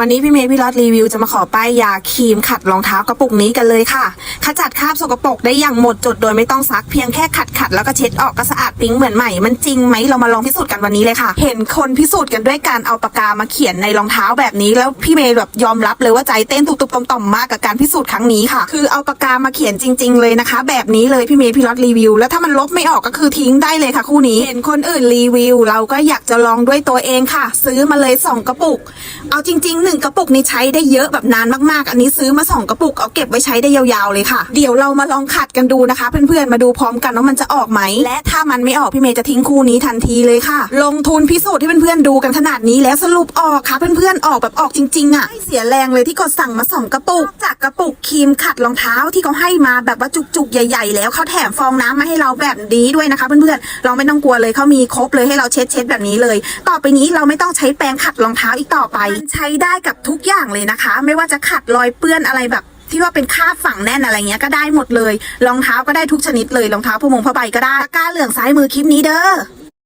วันนี้พี่เมย์พี่รอดรีวิวจะมาขอป้ายยาครีมขัดรองเท้ากระปุกนี้กันเลยค่ะ ขจัดคราบสกปรกได้อย่างหมดจดโดยไม่ต้องซักเพียงแค่ขัดขัดๆแล้วก็เช็ดออกก็สะอาดปิ๊งเหมือนใหม่ มันจริงไหมเรามาลองพิสูจน์กันวันนี้เลยค่ะ เห็นคนพิสูจน์กันด้วยการเอาปากกามาเขียนในรองเท้าแบบนี้ แล้วพี่เมย์แบบยอมรับเลยว่าใจเต้นตุบๆต่อมๆมากกับการพิสูจน์ครั้งนี้ค่ะ คือเอาปากกามาเขียนจริง ๆ เลยนะคะ แบบนี้เลยพี่เมย์พี่รอดรีวิว แล้วถ้ามันลบไม่ออกก็คือทิ้งได้เลยค่ะ คู่นี้เห็นคนอื่นรีวิว เราก็อยากจะลองด้วยตัวเองค่ะ ซื้อมาเลยสองกระปุก เอาจริงๆหนึ่งกระปุกนี้ใช้ได้เยอะแบบนานมากๆ อันนี้ซื้อมาสองกระปุกเอาเก็บไว้ใช้ได้ยาวๆเลยค่ะ เดี๋ยวเรามาลองขัดกันดูนะคะ เพื่อนๆมาดูพร้อมกันว่ามันจะออกไหม และถ้ามันไม่ออกพี่เมย์จะทิ้งคู่นี้ทันทีเลยค่ะ ลงทุนพิสูจน์ให้เพื่อนๆดูกันขนาดนี้แล้วสรุปออกค่ะ เพื่อนๆออกแบบออกจริงๆอะไม่เสียแรงเลยที่กดสั่งมาสองกระปุก จากกระปุกครีมขัดรองเท้าที่เขาให้มาแบบว่าจุกๆใหญ่ ๆ แล้วเขาแถมฟองน้ำมาให้เราแบบนี้ด้วยนะคะ เพื่อนๆเราไม่ต้องกลัวเลยเขามีครบเลยให้เราเช็ดเช็ดๆแบบนี้เลย ต่อไปนี้เราไม่ต้องใช้แปรงขัดรองเท้าอีกต่อไป ใช้ได้กับทุกอย่างเลยนะคะ ไม่ว่าจะขัดรอยเปื้อนอะไรแบบที่ว่าเป็นคาบฝังแน่นอะไรเงี้ยก็ได้หมดเลย รองเท้าก็ได้ทุกชนิดเลยรองเท้าผู้มงผ้าใบก็ได้ก้าเหลืองซ้ายมือคลิปนี้เด้อ